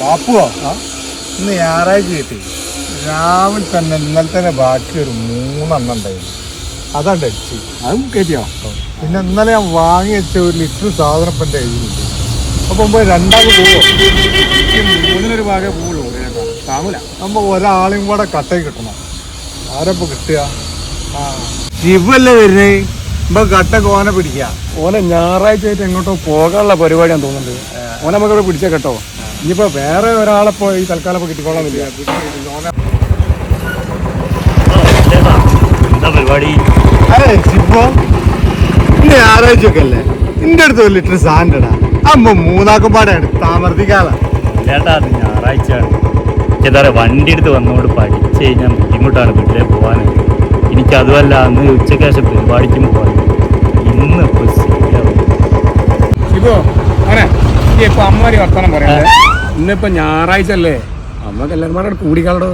ബാപ്പുവോ? ഇന്ന് ഞായറാഴ്ച കിട്ടി. രാവിലെ തന്നെ ഇന്നലെ തന്നെ ബാക്കി ഒരു മൂന്നെണ്ണം ഉണ്ടായിരുന്നു. അതാണ് അടിച്ച്. അതും കയറ്റിയോ പിന്നെ ഇന്നലെ ഞാൻ വാങ്ങി വെച്ച ഒരു ലിറ്റർ സാധനം ഇപ്പം എന്റെ കയ്യിലുണ്ട്. അപ്പം മുമ്പ് രണ്ടാമത് പോവോ? മൂന്നിനൊരു ഭാഗമേ പോവുള്ളൂ. താമൂല നമ്മൾ ഒരാളെയും കൂടെ കട്ടയിൽ കിട്ടണം. ആരപ്പോൾ കിട്ടുക? ഇവല്ലേ വരുന്നേ? ഇപ്പൊ കട്ട കോനെ പിടിക്കുക. ഓനെ ഞായറാഴ്ച ആയിട്ട് എങ്ങോട്ടോ പോകാനുള്ള പരിപാടിയാണ് തോന്നുന്നുണ്ട്. ഓനെ നമുക്ക് ഇവിടെ പിടിച്ചാൽ കേട്ടോ. ഇനിയിപ്പോ വേറെ ഒരാളെ പോയി ഈ തൽക്കാലം ഇപ്പൊ കിട്ടിക്കോളാമില്ല പരിപാടി ഇന്ന് അല്ലേ നിന്റെ അടുത്ത് ഒരു ലിറ്റർ സാൻഡടാ അമ്മ മൂന്നാക്കം പാടാണ്. ഞായറാഴ്ച ചേട്ടാ അത് ഞായറാഴ്ചയാണ്. വണ്ടി എടുത്ത് വന്നോട് പഠിച്ചു കഴിഞ്ഞാൽ ബുദ്ധിമുട്ടാണ് വീട്ടിലെ പോകാൻ എനിക്ക് അതുമല്ല അന്ന് ഉച്ചയ്ക്ക് ശേഷം പരിപാടിക്കും പോകാൻ ഇന്ന് ഇപ്പോൾ ശരിയാവും ഇപ്പോ ഈ ഇപ്പൊ അമ്മമാരി വർത്തമാനം പറയാം ഇന്നിപ്പോ ഞായറാഴ്ച അല്ലേ അമ്മയ്ക്ക് എല്ലാവരും കൂടിക്കാളോ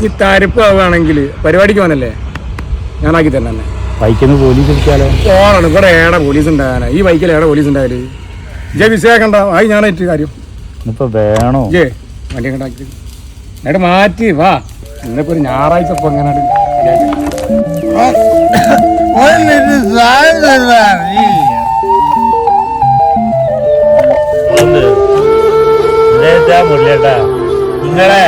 ഈ തരിപ്പ് ആവുകയാണെങ്കിൽ പരിപാടിക്ക് വന്നല്ലേ ഞാനാക്കി തന്നെ തന്നെ ബൈക്കിന്ന് പോലീസ് വിളിക്കാലോ ഓറാണ് ഇവിടെ ഏടെ പോലീസ് ഉണ്ടാകാനാ ഈ ബൈക്കിൽ ഏടെ പോലീസ് ഉണ്ടായാൽ ജെ വിഷയാക്കണ്ട ആയി ഞാനായിട്ട് കാര്യം ഇപ്പൊ വേണോ ജേ വണ്ടി കണ്ടാക്കി എടാ മാറ്റി വാ ഇന്നിപ്പോ ഒരു ഞായറാഴ്ച ഇപ്പൊ എങ്ങനെ മുല്ലേട്ടാ നിങ്ങളെ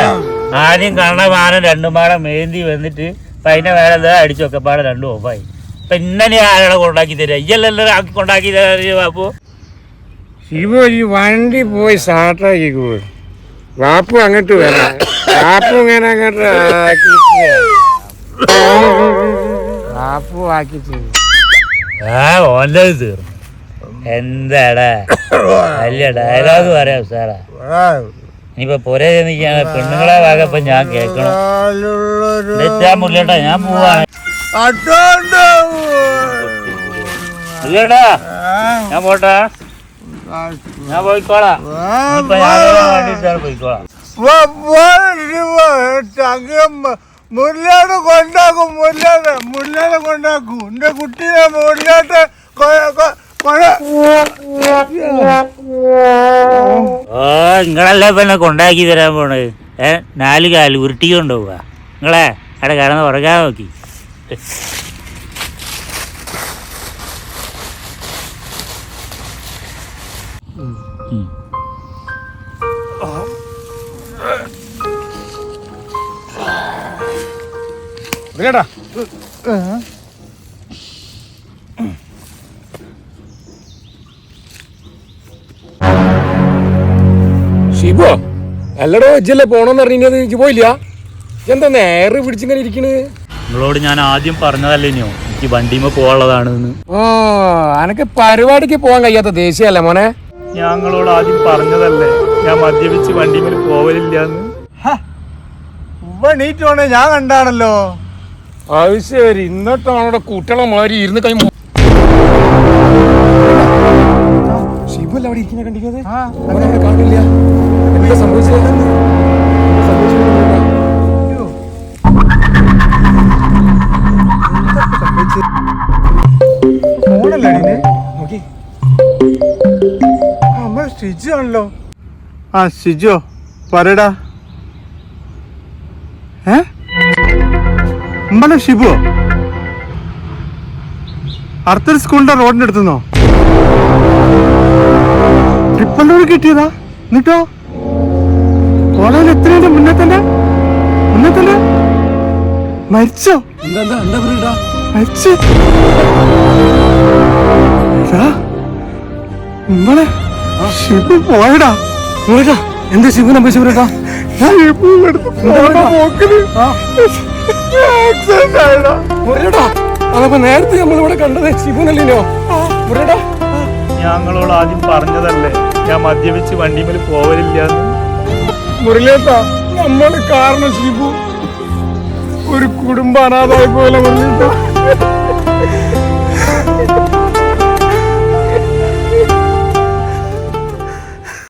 ആദ്യം കണ്ണ മാനം രണ്ടും പാടം മേന്തി വന്നിട്ട് പൈന അതിന്റെ എന്താ അടിച്ചു ഒക്കെ പാടെ രണ്ടും ഓഫായി ഇപ്പൊ ഇന്നലെ ആരാളെ കൊണ്ടാക്കി തരാ? ഇയ്യല്ലല്ലോ ആക്കി കൊണ്ടാക്കി തരാ ബാപ്പു? ശിവ ഈ വണ്ടി പോയി സാട്ടാക്കി വാപ്പു അങ്ങോട്ട് വരാം. വാപ്പു ഇങ്ങനെ അങ്ങോട്ട് വാപ്പു ആക്കി ആ ഓന്റെ തീർന്നു. എന്താടാ? വലിയ ഡയലോഗ് പറയാം സാറാ ഇനിയിപ്പോ പോരെ നിൽക്കാണ് പെണ്ണുങ്ങളെ ഭാഗപ്പം ഞാൻ കേൾക്കണം. മുല്ലേട്ടാ? ഞാൻ പോവാണ് മുല്ലേട്ടാ ഞാൻ പോട്ടാ. ഞാൻ പോയിക്കോളാം. ഇപ്പൊ ഞാൻ പോയിക്കോളാം. മുല്ലാട് കൊണ്ടാക്കും മുല്ലാട് മുല്ലാട് കൊണ്ടാക്കും. എന്റെ കുട്ടിയെ മുല്ലാട്ട് ഓ നിങ്ങളല്ലേ പിന്നെ കൊണ്ടാക്കി തരാൻ പോണത് ഏ നാല് കാൽ ഉരുട്ടി കൊണ്ടുപോവുക. നിങ്ങളെ അവിടെ കിടന്ന് ഉറങ്ങാൻ നോക്കി. ഉം. ഷിബോ അല്ലടോ ഇജ്ജല്ലേ പോണോന്ന് അറിഞ്ഞത് ഇജ്ജ് പോയില്ല. എന്താ നേരെ പിടിച്ചിങ്ങനെ ഇരിക്കണ്? നിങ്ങളോട് ഞാൻ ആദ്യം പറഞ്ഞതല്ലേ ഇനിയോ? എനിക്ക് വണ്ടിമ പോവാനുള്ളതാണ് ഓ അനക്ക് പരിപാടിക്ക് പോകാൻ കഴിയാത്ത ദേശീയല്ലേ മോനെ? ഞങ്ങളോട് ആദ്യം പറഞ്ഞതല്ലേ? ഞാൻ മദ്യപിച്ച് വണ്ടിമേൽ പോവലില്ല വേണേ ഞാൻ കണ്ടാണല്ലോ. ആവശ്യം ഇന്നട്ടാണ് അവിടെ കുട്ടികളെ മാറി ഇരുന്ന് കൈ ഷിബുല്ല അവിടെ ഇരിക്കുന്ന കണ്ടിരിക്കുന്നത്? അവനെ അവിടെ കാണില്ല എന്താ സംഭവിച്ചത് ഷിജു ആണല്ലോ. ആ ഷിജോ പറയടാ. ഏ? അമ്പല ഷിബു അടുത്തൊരു സ്കൂളിന്റെ റോഡിന്റെ ട്രിപ്പല്ലൂർ കിട്ടിയതാ. എന്നിട്ടോ കോളേജിൽ എത്രയുണ്ട് മുന്നേ തന്നെ മുന്നേ തന്നെ മരിച്ചോ. മരിച്ചു നമ്മളെ ഷിബു പോയടാ. പോയടാ എന്താ ഷിബു അതപ്പോ നേരത്തെ നമ്മളിവിടെ കണ്ടത് ശിവനല്ലോ മുരടാ ഞങ്ങളോട് ആദ്യം പറഞ്ഞതല്ലേ? ഞാൻ മദ്യപിച്ച് വണ്ടിമേൽ പോവലില്ല മുരളിയേട്ട നമ്മൾ കാരണം ശിവു. ഒരു കുടുംബ അനാഥായി പോലെ മുരളിയേട്ടാ